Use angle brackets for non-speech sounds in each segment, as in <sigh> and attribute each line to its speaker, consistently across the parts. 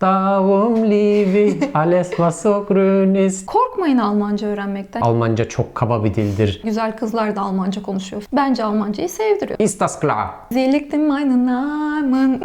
Speaker 1: Darum liebe alles was grün ist.
Speaker 2: Korkmayın Almanca öğrenmekten.
Speaker 1: Almanca çok kaba bir dildir.
Speaker 2: Güzel kızlar da Almanca konuşuyor. Bence Almancayı sevdiriyor.
Speaker 1: Ist das klar?
Speaker 2: Sie liegt in meinen Namen.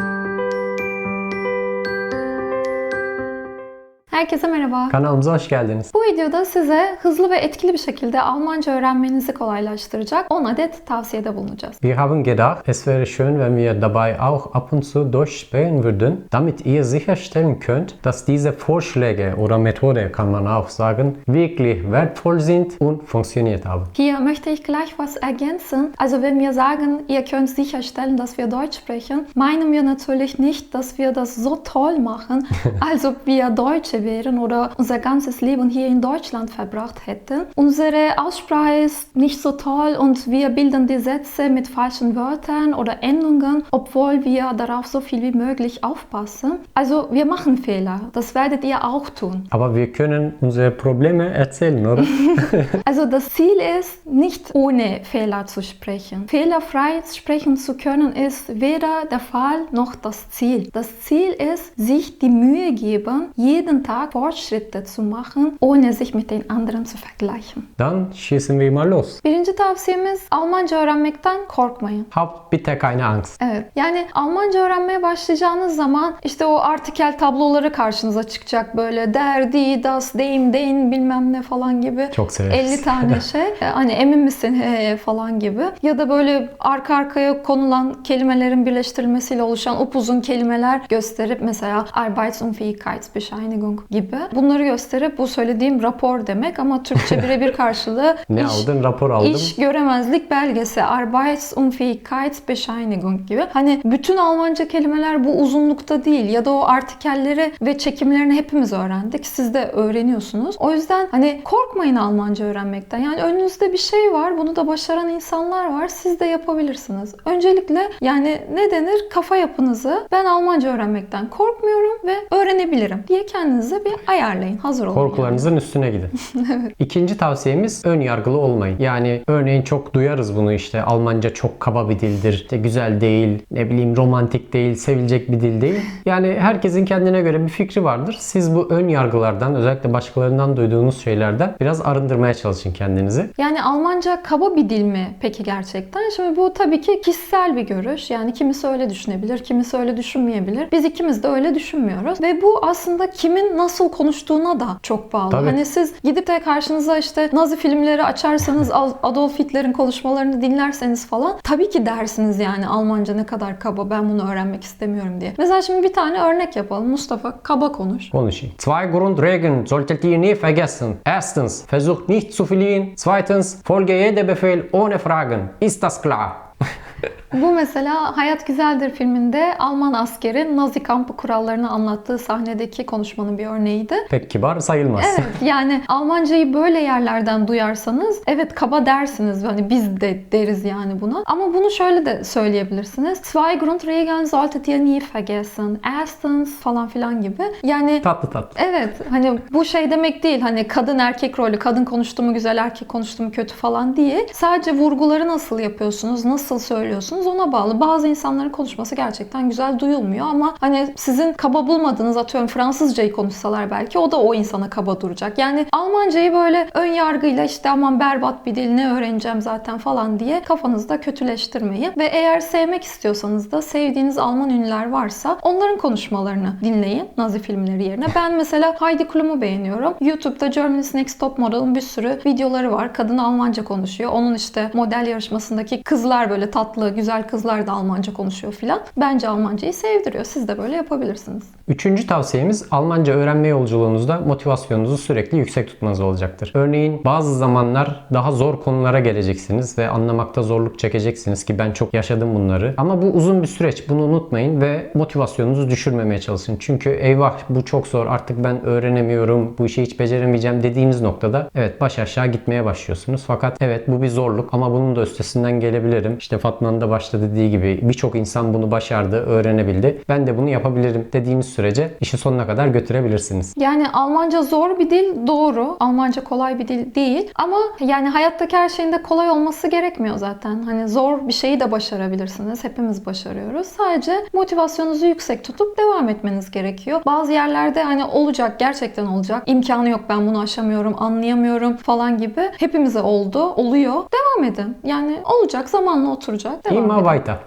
Speaker 2: Herkese merhaba.
Speaker 1: Kanalımıza hoş geldiniz.
Speaker 2: Bu videoda size hızlı ve etkili bir şekilde Almanca öğrenmenizi kolaylaştıracak 10 adet tavsiyede bulunacağız.
Speaker 1: Wir haben gedacht, es wäre schön, wenn wir dabei auch ab und zu durchsprechen würden, damit ihr sicherstellen könnt, dass diese Vorschläge oder Methode, kann man auch sagen, wirklich wertvoll sind und funktioniert haben.
Speaker 2: Hier möchte ich gleich was ergänzen. Also wenn wir sagen, ihr könnt sicherstellen, dass wir Deutsch sprechen, meinen wir natürlich nicht, dass wir das so toll machen, <laughs> als ob wir Deutsche wären oder unser ganzes Leben hier in Deutschland verbracht hätten. Unsere Aussprache ist nicht so toll und wir bilden die Sätze mit falschen Wörtern oder Endungen, obwohl wir darauf so viel wie möglich aufpassen. Also wir machen Fehler. Das werdet ihr auch tun.
Speaker 1: Aber wir können unsere Probleme erzählen, oder? <laughs> <laughs>
Speaker 2: Also das Ziel ist, nicht ohne Fehler zu sprechen. Fehlerfrei sprechen zu können ist weder der Fall noch das Ziel. Das Ziel ist, sich die Mühe geben, jeden Tag Fortschritte zu machen, ohne sich mit den anderen zu vergleichen.
Speaker 1: Dann schießen wir mal los.
Speaker 2: Birinci tavsiyemiz Almanca öğrenmekten korkmayın.
Speaker 1: Habt bitte keine Angst.
Speaker 2: Evet. Yani Almanca öğrenmeye başlayacağınız zaman işte o artikel tabloları karşınıza çıkacak böyle der, die, das, dem, den bilmem ne falan gibi.
Speaker 1: Çok severiz.
Speaker 2: 50 tane <laughs> şey. E, Hani emin misin he, he falan gibi. Ya da böyle arka arkaya konulan kelimelerin birleştirilmesiyle oluşan upuzun kelimeler gösterip mesela Arbeitsunfähigkeitsbescheinigung gibi. Bunları gösterip bu söylediğim rapor demek ama Türkçe <laughs> birebir karşılığı
Speaker 1: Ne
Speaker 2: iş-
Speaker 1: aldın? Rapor aldım.
Speaker 2: İş göremezlik belgesi, Arbeitsunfähigkeitsbescheinigung gibi. Hani bütün Almanca kelimeler bu uzunlukta değil ya da o artikelleri ve çekimlerini hepimiz öğrendik. Siz de öğreniyorsunuz. O yüzden hani korkmayın Almanca öğrenmekten. Yani önünüzde bir şey var. Bunu da başaran insanlar var. Siz de yapabilirsiniz. Öncelikle yani ne denir? Kafa yapınızı ben Almanca öğrenmekten korkmuyorum ve öğrenebilirim diye kendinize bir ayarlayın. Hazır olun. yani.
Speaker 1: Korkularınızın üstüne gidin. <laughs> İkinci tavsiyemiz ön yargılı olmayın. Yani örneğin çok duyarız bunu işte Almanca çok kaba bir dildir. işte güzel değil, ne bileyim romantik değil, sevilecek bir dil değil. <laughs> Yani herkesin kendine göre bir fikri vardır. Siz bu ön yargılardan özellikle başkalarından duyduğunuz şeylerden biraz arındırmaya çalışın kendinizi.
Speaker 2: Yani Almanca kaba bir dil mi peki gerçekten? Şimdi bu tabii ki kişisel bir görüş. Yani kimisi öyle düşünebilir, kimisi öyle düşünmeyebilir. Biz ikimiz de öyle düşünmüyoruz. Ve bu aslında kimin nasıl konuştuğuna da çok bağlı.
Speaker 1: Tabii.
Speaker 2: Hani siz gidip de karşınıza işte Nazi filmleri açarsanız <laughs> Adolf Hitler'in konuşmalarını dinlerseniz falan tabii ki dersiniz yani Almanca ne kadar kaba ben bunu öğrenmek istemiyorum diye. Mesela şimdi bir tane örnek yapalım. Mustafa kaba konuş.
Speaker 1: Konuşayım. Zwei Grundregeln solltet ihr nie vergessen. Erstens, versucht nicht zu fliehen. Zweitens, folge jeder Befehl ohne Fragen. Ist das klar? <laughs>
Speaker 2: Bu mesela Hayat Güzeldir filminde Alman askeri Nazi kampı kurallarını anlattığı sahnedeki konuşmanın bir örneğiydi.
Speaker 1: Pek kibar sayılmaz.
Speaker 2: Evet <laughs> yani Almancayı böyle yerlerden duyarsanız evet kaba dersiniz. Hani biz de deriz yani buna. Ama bunu şöyle de söyleyebilirsiniz. Zwei Grundregeln solltet ihr nie vergessen. Erstens falan filan gibi. Yani
Speaker 1: tatlı tatlı.
Speaker 2: Evet hani bu şey demek değil hani kadın erkek rolü kadın konuştu mu güzel erkek konuştu mu kötü falan değil. Sadece vurguları nasıl yapıyorsunuz nasıl söylüyorsunuz ona bağlı. Bazı insanların konuşması gerçekten güzel duyulmuyor ama hani sizin kaba bulmadığınız atıyorum Fransızcayı konuşsalar belki o da o insana kaba duracak. Yani Almancayı böyle ön yargıyla işte aman berbat bir dil ne öğreneceğim zaten falan diye kafanızda kötüleştirmeyin. Ve eğer sevmek istiyorsanız da sevdiğiniz Alman ünlüler varsa onların konuşmalarını dinleyin Nazi filmleri yerine. Ben mesela Heidi Klum'u beğeniyorum. YouTube'da Germany's Next Top Model'ın bir sürü videoları var. Kadın Almanca konuşuyor. Onun işte model yarışmasındaki kızlar böyle tatlı, güzel kızlar da Almanca konuşuyor filan. Bence Almancayı sevdiriyor. Siz de böyle yapabilirsiniz.
Speaker 1: Üçüncü tavsiyemiz Almanca öğrenme yolculuğunuzda motivasyonunuzu sürekli yüksek tutmanız olacaktır. Örneğin bazı zamanlar daha zor konulara geleceksiniz ve anlamakta zorluk çekeceksiniz ki ben çok yaşadım bunları. Ama bu uzun bir süreç bunu unutmayın ve motivasyonunuzu düşürmemeye çalışın. Çünkü eyvah bu çok zor artık ben öğrenemiyorum bu işi hiç beceremeyeceğim dediğiniz noktada evet baş aşağı gitmeye başlıyorsunuz. Fakat evet bu bir zorluk ama bunun da üstesinden gelebilirim. İşte Fatma'nın da başta dediği gibi birçok insan bunu başardı, öğrenebildi. Ben de bunu yapabilirim dediğimiz sürece işi sonuna kadar götürebilirsiniz.
Speaker 2: Yani Almanca zor bir dil doğru. Almanca kolay bir dil değil. Ama yani hayattaki her şeyin de kolay olması gerekmiyor zaten. Hani zor bir şeyi de başarabilirsiniz. Hepimiz başarıyoruz. Sadece motivasyonunuzu yüksek tutup devam etmeniz gerekiyor. Bazı yerlerde hani olacak, gerçekten olacak. İmkanı yok ben bunu aşamıyorum, anlayamıyorum falan gibi. Hepimize oldu, oluyor. Devam edin. Yani olacak, zamanla oturacak. Devam
Speaker 1: İma
Speaker 2: edin.
Speaker 1: Vayta.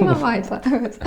Speaker 2: İmam Hayta, <laughs> evet.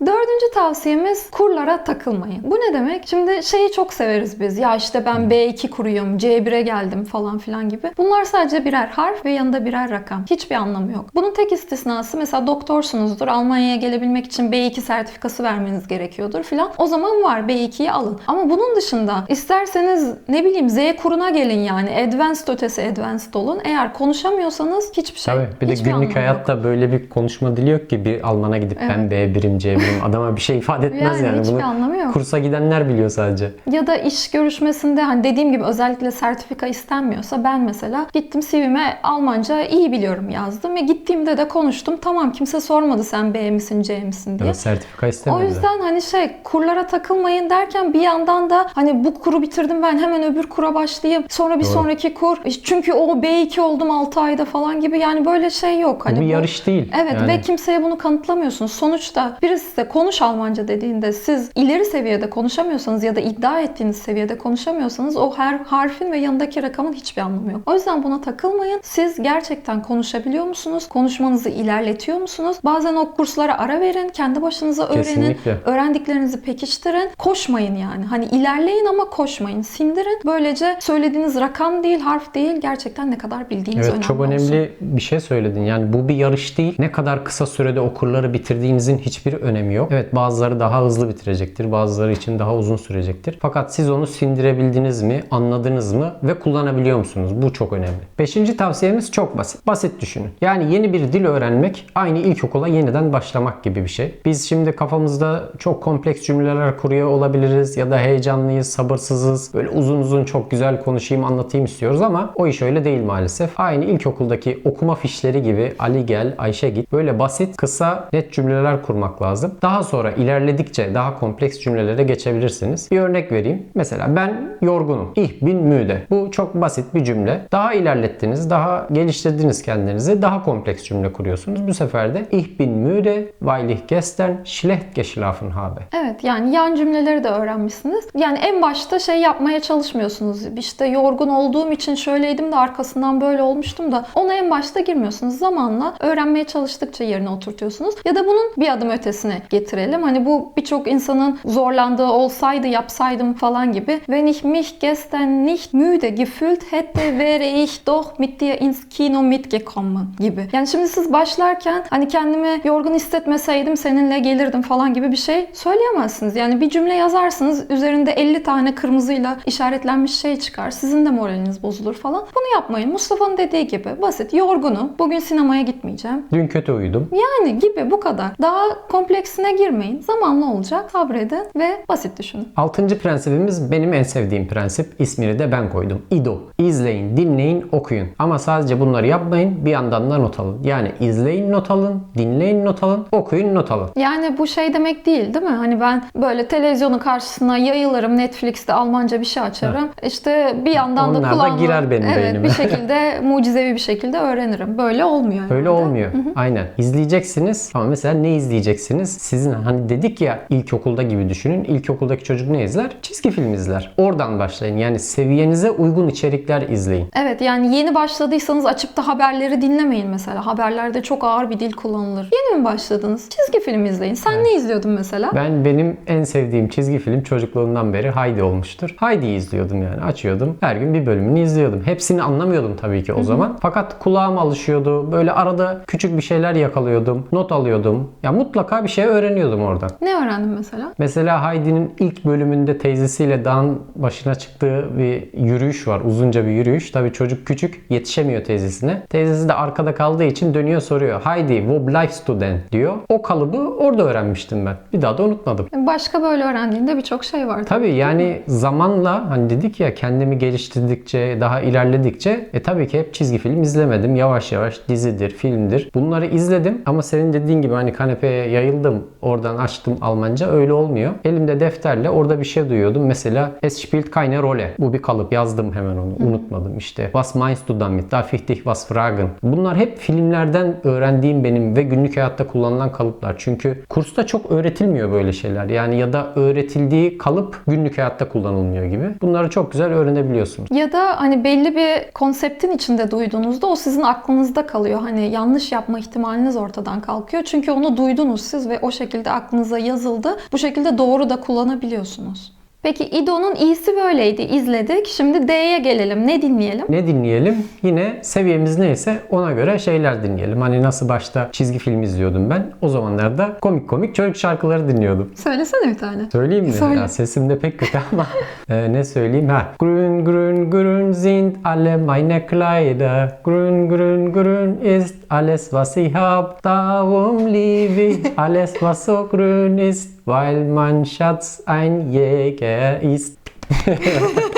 Speaker 2: Dördüncü tavsiyemiz kurlara takılmayın. Bu ne demek? Şimdi şeyi çok severiz biz. Ya işte ben B2 kuruyum, C1'e geldim falan filan gibi. Bunlar sadece birer harf ve yanında birer rakam. Hiçbir anlamı yok. Bunun tek istisnası mesela doktorsunuzdur. Almanya'ya gelebilmek için B2 sertifikası vermeniz gerekiyordur filan. O zaman var B2'yi alın. Ama bunun dışında isterseniz ne bileyim Z kuruna gelin yani. Advanced ötesi advanced olun. Eğer konuşamıyorsanız hiçbir şey.
Speaker 1: Tabii. Bir de günlük
Speaker 2: anlamı yok.
Speaker 1: hayatta böyle bir konuşma dili yok ki bir Alman'a gidip ben B1'im, C1'im adama bir şey ifade <laughs> etmez
Speaker 2: Yani
Speaker 1: yani. Bunu
Speaker 2: anlamı yok.
Speaker 1: kursa gidenler biliyor sadece.
Speaker 2: Ya da iş görüşmesinde hani dediğim gibi özellikle sertifika istenmiyorsa ben mesela gittim CV'me Almanca iyi biliyorum yazdım ve gittiğimde de konuştum. Tamam kimse sormadı sen B misin C misin diye.
Speaker 1: Evet, sertifika
Speaker 2: O
Speaker 1: istemediler.
Speaker 2: yüzden hani şey kurlara takılmayın derken bir yandan da hani bu kuru bitirdim ben hemen öbür kura başlayayım. Sonra bir
Speaker 1: Doğru.
Speaker 2: sonraki kur. Çünkü o B2 oldum 6 ayda falan gibi yani böyle şey yok. Hani
Speaker 1: bu bir
Speaker 2: bu-
Speaker 1: yarış değil.
Speaker 2: Evet
Speaker 1: Yani
Speaker 2: ve kimseye bunu kanıtlamıyorsunuz. Sonuçta birisi size konuş Almanca dediğinde siz ileri seviyede konuşamıyorsanız ya da iddia ettiğiniz seviyede konuşamıyorsanız o her harfin ve yanındaki rakamın hiçbir anlamı yok. O yüzden buna takılmayın. Siz gerçekten konuşabiliyor musunuz? Konuşmanızı ilerletiyor musunuz? Bazen o kurslara ara verin. Kendi başınıza öğrenin.
Speaker 1: Kesinlikle.
Speaker 2: Öğrendiklerinizi pekiştirin. Koşmayın yani. Hani ilerleyin ama koşmayın. Sindirin. Böylece söylediğiniz rakam değil, harf değil. Gerçekten ne kadar bildiğiniz
Speaker 1: Evet
Speaker 2: önemli
Speaker 1: çok
Speaker 2: olsun.
Speaker 1: önemli bir şey söyledin. Yani bu bir yarış değil. Ne kadar kısa sürede okurları bitirdiğinizin hiçbir önemi yok. Evet bazıları daha hızlı bitirecektir. Bazıları için daha uzun sürecektir. Fakat siz onu sindirebildiniz mi? Anladınız mı? Ve kullanabiliyor musunuz? Bu çok önemli. Beşinci tavsiyemiz çok basit. Basit düşünün. Yani yeni bir dil öğrenmek aynı ilkokula yeniden başlamak gibi bir şey. Biz şimdi kafamızda çok kompleks cümleler kuruyor olabiliriz ya da heyecanlıyız, sabırsızız. Böyle uzun uzun çok güzel konuşayım, anlatayım istiyoruz ama o iş öyle değil maalesef. Aynı ilkokuldaki okuma fişleri gibi Ali gel, Ayşe git. Böyle basit, kısa, net cümleler kurmak lazım. Daha sonra ilerledikçe daha kompleks cümlelere geçebilirsiniz. Bir örnek vereyim. Mesela ben yorgunum. Ich bin müde. Bu çok basit bir cümle. Daha ilerlettiniz, daha geliştirdiniz kendinizi. Daha kompleks cümle kuruyorsunuz. Bu sefer de Ich bin müde, weil ich gestern schlecht geschlafen habe.
Speaker 2: Evet yani yan cümleleri de öğrenmişsiniz. Yani en başta şey yapmaya çalışmıyorsunuz. İşte yorgun olduğum için şöyleydim de arkasından böyle olmuştum da ona en başta girmiyorsunuz. Zamanla öğrenmeye çalıştıkça yerine oturtuyorsunuz. Ya da bunun bir adım ötesine getirelim. Hani bu birçok insanın zorlandığı olsaydı yapsaydım falan gibi. Wenn ich mich gestern nicht müde gefühlt hätte, wäre ich doch mit dir ins Kino mitgekommen gibi. Yani şimdi siz başlarken hani kendimi yorgun hissetmeseydim seninle gelirdim falan gibi bir şey söyleyemezsiniz. Yani bir cümle yazarsınız üzerinde 50 tane kırmızıyla işaretlenmiş şey çıkar. Sizin de moraliniz bozulur falan. Bunu yapmayın. Mustafa'nın dediği gibi basit. Yorgunum. Bugün sinemaya gitmeyeceğim.
Speaker 1: Dün kötü uyudum.
Speaker 2: Yani gibi bu kadar. Daha kompleksine girmeyin. Zamanla olacak. Sabredin ve basit düşünün.
Speaker 1: Altıncı prensibimiz benim en sevdiğim prensip. İsmini de ben koydum. İdo. İzleyin, dinleyin, okuyun. Ama sadece bunları yapmayın. Bir yandan da not alın. Yani izleyin not alın, dinleyin not alın, okuyun not alın.
Speaker 2: Yani bu şey demek değil değil mi? Hani ben böyle televizyonun karşısına yayılırım. Netflix'te Almanca bir şey açarım. İşte bir yandan da
Speaker 1: Onlar da
Speaker 2: kulağıma...
Speaker 1: girer benim
Speaker 2: evet,
Speaker 1: beynime.
Speaker 2: bir şekilde <laughs> mucizevi bir şekilde öğrenirim. Böyle olmuyor.
Speaker 1: Öyle
Speaker 2: yani.
Speaker 1: olmuyor. Aynen. İzleyeceksiniz ama mesela ne izleyeceksiniz? Sizin hani dedik ya ilkokulda gibi düşünün. İlkokuldaki çocuk ne izler? Çizgi film izler. Oradan başlayın. Yani seviyenize uygun içerikler izleyin.
Speaker 2: Evet yani yeni başladıysanız açıp da haberleri dinlemeyin mesela. Haberlerde çok ağır bir dil kullanılır. Yeni mi başladınız? Çizgi film izleyin. Sen ne izliyordun mesela?
Speaker 1: Ben benim en sevdiğim çizgi film çocukluğumdan beri Haydi olmuştur. Haydi'yi izliyordum yani. Açıyordum. Her gün bir bölümünü izliyordum. Hepsini anlamıyordum tabii ki o zaman. Fakat kulağım alışıyordu. Böyle arada küçük bir şeyler yakalıyordum. Not alıyordum. Ya mutlaka bir şey öğreniyordum oradan.
Speaker 2: Ne öğrendin mesela?
Speaker 1: Mesela Heidi'nin ilk bölümünde teyzesiyle dağın başına çıktığı bir yürüyüş var. Uzunca bir yürüyüş. Tabii çocuk küçük yetişemiyor teyzesine. Teyzesi de arkada kaldığı için dönüyor soruyor. Heidi, wo bleibst du denn? diyor. O kalıbı orada öğrenmiştim ben. Bir daha da unutmadım.
Speaker 2: Başka böyle öğrendiğinde birçok şey var.
Speaker 1: Tabii yani zamanla hani dedik ya kendimi geliştirdikçe, daha ilerledikçe e tabii ki hep çizgi film izlemedim. Yavaş yavaş dizidir, filmdir. Bunları Bunları izledim ama senin dediğin gibi hani kanepeye yayıldım, oradan açtım Almanca öyle olmuyor. Elimde defterle orada bir şey duyuyordum. Mesela Es spielt keine Rolle. Bu bir kalıp. Yazdım hemen onu. Unutmadım işte. Was meinst du damit? Darf ich dich was fragen? Bunlar hep filmlerden öğrendiğim benim ve günlük hayatta kullanılan kalıplar. Çünkü kursta çok öğretilmiyor böyle şeyler. Yani ya da öğretildiği kalıp günlük hayatta kullanılmıyor gibi. Bunları çok güzel öğrenebiliyorsunuz.
Speaker 2: Ya da hani belli bir konseptin içinde duyduğunuzda o sizin aklınızda kalıyor. Hani yanlış yapma ihtimaliniz ortadan kalkıyor. Çünkü onu duydunuz siz ve o şekilde aklınıza yazıldı. Bu şekilde doğru da kullanabiliyorsunuz. Peki İdo'nun iyisi böyleydi. izledik. Şimdi D'ye gelelim. Ne dinleyelim?
Speaker 1: Ne dinleyelim? Yine seviyemiz neyse ona göre şeyler dinleyelim. Hani nasıl başta çizgi film izliyordum ben. O zamanlarda komik komik çocuk şarkıları dinliyordum.
Speaker 2: Söylesene bir tane.
Speaker 1: Söyleyeyim mi?
Speaker 2: Söyle.
Speaker 1: Ya sesim de pek kötü ama <laughs> e, ne söyleyeyim? Ha. Grün grün grün sind alle meine Kleider. Grün grün grün ist alles was ich hab. Darum liebe ich <laughs> alles was so grün ist. Weil mein Schatz ein Jäger ist. <laughs>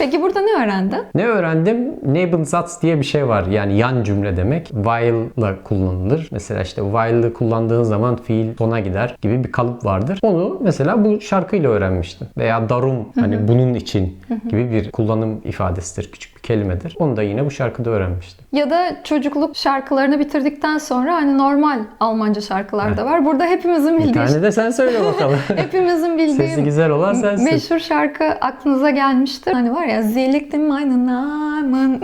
Speaker 2: Peki burada ne öğrendin?
Speaker 1: Ne öğrendim? Nebensatz diye bir şey var. Yani yan cümle demek. While'la kullanılır. Mesela işte while'ı kullandığın zaman fiil sona gider gibi bir kalıp vardır. Onu mesela bu şarkıyla öğrenmiştim. Veya darum hani bunun için gibi bir kullanım ifadesidir. Küçük bir kelimedir. Onu da yine bu şarkıda öğrenmiştim.
Speaker 2: Ya da çocukluk şarkılarını bitirdikten sonra hani normal Almanca şarkılar da var. Burada hepimizin
Speaker 1: Bir
Speaker 2: bildiği,
Speaker 1: tane de sen söyle <laughs> bakalım.
Speaker 2: hepimizin bildiği
Speaker 1: Sesi güzel olan sensin.
Speaker 2: meşhur şarkı aklınıza gelmiştir. Hani var ya Zillik dem meinen Namen.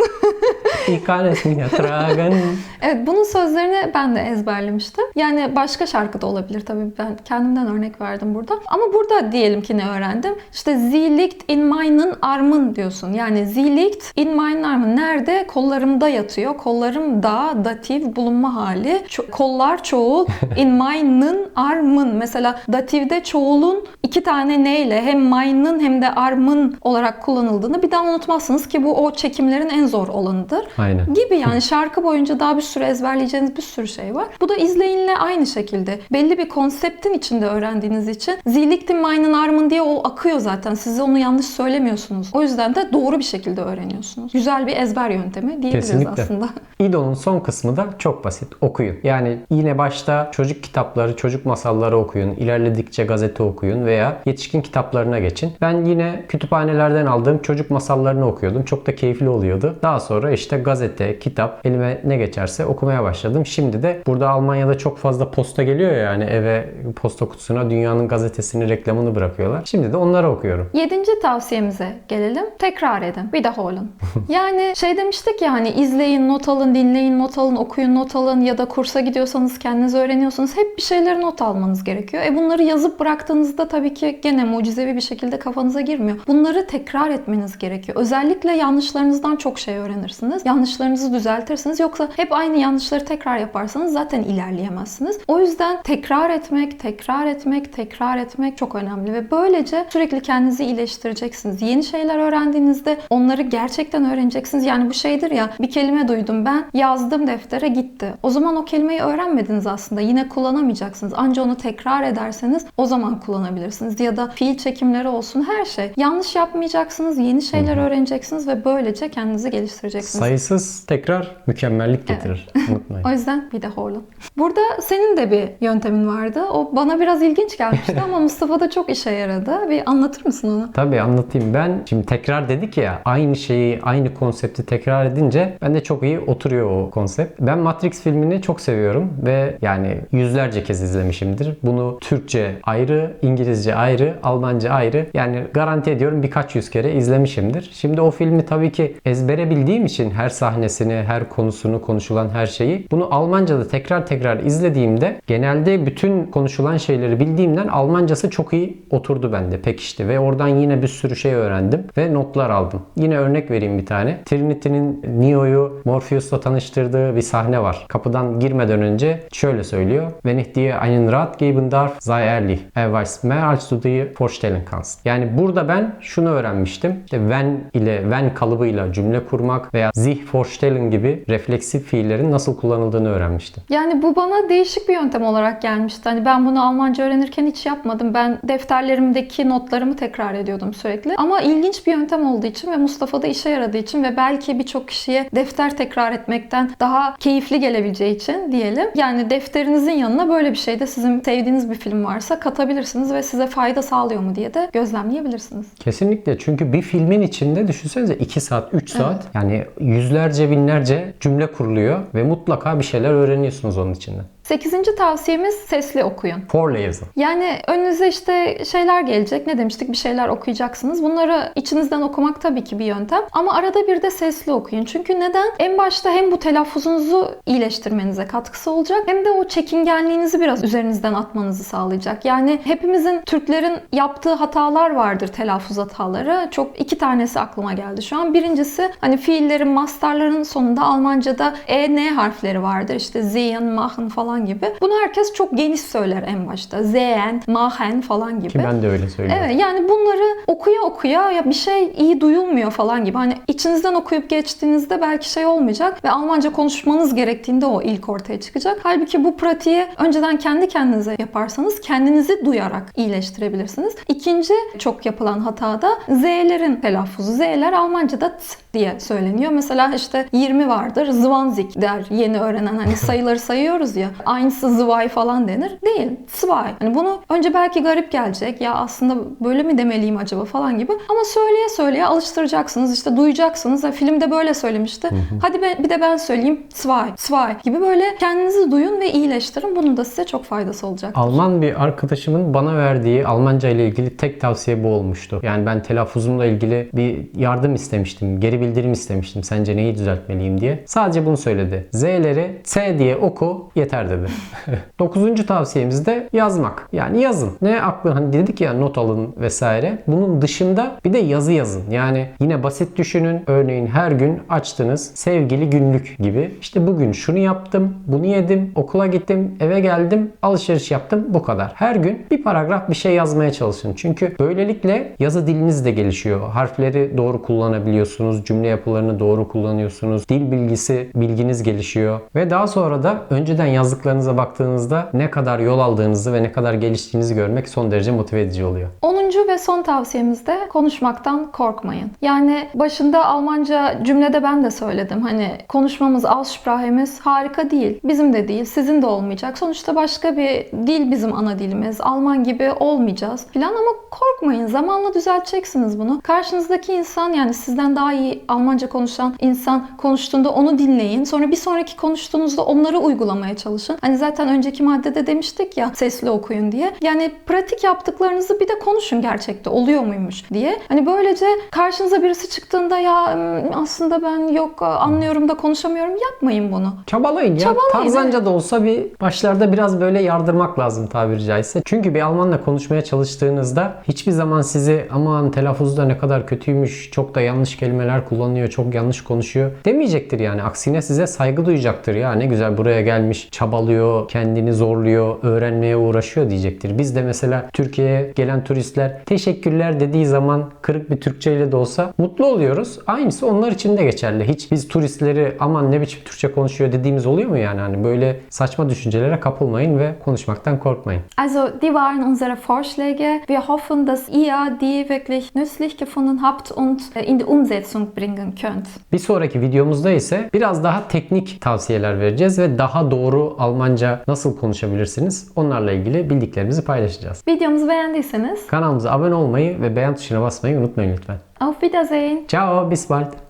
Speaker 1: Ich kann es nicht ertragen.
Speaker 2: Evet bunun sözlerini ben de ezberlemiştim. Yani başka şarkı da olabilir tabii ben kendimden örnek verdim burada. Ama burada diyelim ki ne öğrendim? İşte Sie liegt in meinen Armen diyorsun. Yani Sie liegt in meinen Armen. Nerede? Kollarımda yatıyor. Kollarım da datif bulunma hali. Ço- kollar çoğul. <laughs> in meinen Armen. Mesela datifde çoğulun iki tane neyle hem meinen hem de Armen olarak kullanıldığını bir daha unutmazsınız ki bu o çekimlerin en zor olanıdır
Speaker 1: Aynen.
Speaker 2: gibi yani <laughs> şarkı boyunca daha bir sürü ezberleyeceğiniz bir sürü şey var. Bu da izleyinle aynı şekilde. Belli bir konseptin içinde öğrendiğiniz için Ziliktin Meinen Armen diye o akıyor zaten. Size onu yanlış söylemiyorsunuz. O yüzden de doğru bir şekilde öğreniyorsunuz. Güzel bir ezber yöntemi diyebiliriz
Speaker 1: Kesinlikle.
Speaker 2: aslında. <laughs>
Speaker 1: İdo'nun son kısmı da çok basit. Okuyun. Yani yine başta çocuk kitapları, çocuk masalları okuyun. İlerledikçe gazete okuyun veya yetişkin kitaplarına geçin. Ben yine kütüphanelerden aldığım çocuk masallarını okuyordum. Çok da keyifli oluyordu. Daha sonra işte gazete, kitap elime ne geçerse okumaya başladım. Şimdi de burada Almanya'da çok fazla posta geliyor ya yani eve posta kutusuna dünyanın gazetesini reklamını bırakıyorlar. Şimdi de onları okuyorum.
Speaker 2: Yedinci tavsiyemize gelelim. Tekrar edin. Wiederholen. <laughs> yani şey demiştik ya hani izleyin, not alın, dinleyin, not alın, okuyun, not alın ya da kursa gidiyorsanız kendiniz öğreniyorsanız hep bir şeyleri not almanız gerekiyor. E bunları yazıp bıraktığınızda tabii ki gene mucizevi bir şekilde kafanıza girmiyor. Bunları tekrar etmeniz gerekiyor. Özellikle yanlışlarınızdan çok şey öğrenirsiniz. Yanlışlarınızı düzeltirsiniz. Yoksa hep aynı yanlışları tekrar yaparsanız zaten ilerleyemezsiniz. O yüzden tekrar etmek, tekrar etmek, tekrar etmek çok önemli ve böylece sürekli kendinizi iyileştireceksiniz. Yeni şeyler öğrendiğinizde onları gerçekten öğreneceksiniz. Yani bu şeydir ya bir kelime duydum ben yazdım deftere gitti. O zaman o kelimeyi öğrenmediniz aslında. Yine kullanamayacaksınız. Anca onu tekrar ederseniz o zaman kullanabilirsiniz. Ya da fiil çekimleri olsun her şey. Yanlış yapmayacaksınız. Yeni şeyler öğreneceksiniz ve böylece kendinizi geliştireceksiniz.
Speaker 1: Sayısız tekrar mükemmellik getirir. <laughs> Unutmayın.
Speaker 2: O yüzden bir de horlun. Burada senin de bir yöntemin vardı. O bana biraz ilginç gelmişti <laughs> ama Mustafa da çok işe yaradı. Bir anlatır mısın onu?
Speaker 1: Tabii anlatayım. Ben şimdi tekrar dedik ya aynı şeyi, aynı konsepti tekrar edince bende çok iyi oturuyor o konsept. Ben Matrix filmini çok seviyorum ve yani yüzlerce kez izlemişimdir. Bunu Türkçe ayrı, İngilizce ayrı, Almanca ayrı. Yani garanti ediyorum birkaç yüz kere izlemişimdir. Şimdi o filmi tabii ki ezbere bildiğim için her sahnesini, her konusunu, konuşulan her şeyi bunu Almanca'da tekrar tekrar izlediğimde genelde bütün konuşulan şeyleri bildiğimden Almancası çok iyi oturdu bende, pekişti ve oradan yine bir sürü şey öğrendim ve notlar aldım. Yine örnek vereyim bir tane. Trinity'nin Neo'yu Morpheus'la tanıştırdığı bir sahne var. Kapıdan girmeden önce şöyle söylüyor. Wenn ich dir einen Rat geben darf, sei ehrlich. Er weiß mehr als du dir vorstellen kannst. Yani burada ben şunu öğrenmiştim. İşte wenn ile when kalıbıyla cümle kurmak veya sich vorstellen gibi refleksif fiillerin nasıl kullanıldığını öğrenmiştim.
Speaker 2: Yani bu bana değişik bir yöntem olarak gelmişti. Hani ben bunu Almanca öğrenirken hiç yapmadım. Ben defterlerimdeki notlarımı tekrar ediyordum sürekli. Ama ilginç bir yöntem olduğu için ve Mustafa da işe yaradı yaradığı için ve belki birçok kişiye defter tekrar etmekten daha keyifli gelebileceği için diyelim. Yani defterinizin yanına böyle bir şey de sizin sevdiğiniz bir film varsa katabilirsiniz ve size fayda sağlıyor mu diye de gözlemleyebilirsiniz.
Speaker 1: Kesinlikle çünkü bir filmin içinde düşünsenize 2 saat, 3 saat yani yüzlerce binlerce cümle kuruluyor ve mutlaka bir şeyler öğreniyorsunuz onun içinden.
Speaker 2: Sekizinci tavsiyemiz sesli okuyun.
Speaker 1: Forle yazın.
Speaker 2: Yani önünüze işte şeyler gelecek. Ne demiştik? Bir şeyler okuyacaksınız. Bunları içinizden okumak tabii ki bir yöntem. Ama arada bir de sesli okuyun. Çünkü neden? En başta hem bu telaffuzunuzu iyileştirmenize katkısı olacak hem de o çekingenliğinizi biraz üzerinizden atmanızı sağlayacak. Yani hepimizin Türklerin yaptığı hatalar vardır telaffuz hataları. Çok iki tanesi aklıma geldi şu an. Birincisi hani fiillerin mastarların sonunda Almanca'da e n harfleri vardır. İşte sehen, machen falan gibi. Bunu herkes çok geniş söyler en başta. Sehen, machen falan gibi.
Speaker 1: Ki ben de öyle söylüyorum.
Speaker 2: Evet yani bunları okuya okuya ya bir şey iyi duyulmuyor falan gibi. Hani içinizden okuyup geçtiğinizde belki şey olmayacak ve Almanca konuşmanız gerektiğinde o ilk ortaya çıkacak. Halbuki bu pratiği önceden kendi kendinize yaparsanız kendinizi duyarak iyileştirebilirsiniz. İkinci çok yapılan hata da Z'lerin telaffuzu. Z'ler Almanca'da t diye söyleniyor. Mesela işte 20 vardır. Zwanzig der yeni öğrenen. Hani <laughs> sayıları sayıyoruz ya. Aynısı zwei falan denir. Değil. Zwei. Hani bunu önce belki garip gelecek. Ya aslında böyle mi demeliyim acaba falan gibi. Ama söyleye söyleye alıştıracaksınız. İşte duyacaksınız. Ha, filmde böyle söylemişti. Hadi be- bir de ben söyleyeyim. Zwei. Zwei gibi böyle kendinizi duyun ve iyileştirin. Bunun da size çok faydası olacak.
Speaker 1: Alman bir arkadaşımın bana verdiği Almanca ile ilgili tek tavsiye bu olmuştu. Yani ben telaffuzumla ilgili bir yardım istemiştim. Geri bildirim istemiştim. Sence neyi düzeltmeliyim diye. Sadece bunu söyledi. Z'leri S diye oku yeter dedi. <laughs> Dokuzuncu tavsiyemiz de yazmak. Yani yazın. Ne aklın hani dedik ya not alın vesaire. Bunun dışında bir de yazı yazın. Yani yine basit düşünün. Örneğin her gün açtınız sevgili günlük gibi. İşte bugün şunu yaptım, bunu yedim, okula gittim, eve geldim, alışveriş yaptım bu kadar. Her gün bir paragraf bir şey yazmaya çalışın. Çünkü böylelikle yazı diliniz de gelişiyor. Harfleri doğru kullanabiliyorsunuz, cümle yapılarını doğru kullanıyorsunuz. Dil bilgisi, bilginiz gelişiyor. Ve daha sonra da önceden yazdıklarınıza baktığınızda ne kadar yol aldığınızı ve ne kadar geliştiğinizi görmek son derece motive edici oluyor.
Speaker 2: 10. ve son tavsiyemiz de konuşmaktan korkmayın. Yani başında Almanca cümlede ben de söyledim. Hani konuşmamız, Aussprachemiz harika değil. Bizim de değil, sizin de olmayacak. Sonuçta başka bir dil bizim ana dilimiz. Alman gibi olmayacağız filan ama korkmayın. Zamanla düzelteceksiniz bunu. Karşınızdaki insan yani sizden daha iyi Almanca konuşan insan konuştuğunda onu dinleyin. Sonra bir sonraki konuştuğunuzda onları uygulamaya çalışın. Hani zaten önceki maddede demiştik ya sesli okuyun diye. Yani pratik yaptıklarınızı bir de konuşun gerçekte oluyor muymuş diye. Hani böylece karşınıza birisi çıktığında ya "Hmm, aslında ben yok anlıyorum da konuşamıyorum yapmayın bunu.
Speaker 1: Çabalayın ya.
Speaker 2: Çabalayın,
Speaker 1: Tarzanca da olsa bir başlarda biraz böyle yardırmak lazım tabiri caizse. Çünkü bir Almanla konuşmaya çalıştığınızda hiçbir zaman sizi aman telaffuzda ne kadar kötüymüş, çok da yanlış kelimeler kullanıyor, çok yanlış konuşuyor demeyecektir yani. Aksine size saygı duyacaktır ya ne güzel buraya gelmiş, çabalıyor, kendini zorluyor, öğrenmeye uğraşıyor diyecektir. Biz de mesela Türkiye'ye gelen turistler teşekkürler dediği zaman kırık bir Türkçeyle de olsa mutlu oluyoruz. Aynısı onlar için de geçerli. Hiç biz turistleri aman ne biçim Türkçe konuşuyor dediğimiz oluyor mu yani? Hani böyle saçma düşüncelere kapılmayın ve konuşmaktan korkmayın.
Speaker 2: Also, die waren unsere Vorschläge. Wir hoffen, dass ihr die wirklich nützlich gefunden habt und äh, in die Umsetzung bringen könnt.
Speaker 1: Bir sonraki videomuzda ise biraz daha teknik tavsiyeler vereceğiz ve daha doğru Almanca nasıl konuşabilirsiniz onlarla ilgili bildiklerimizi paylaşacağız.
Speaker 2: Videomuzu beğendiyseniz
Speaker 1: Kanalımıza abone olmayı ve beğen tuşuna basmayı unutmayın lütfen.
Speaker 2: auf Wiedersehen.
Speaker 1: Ciao, bis bald.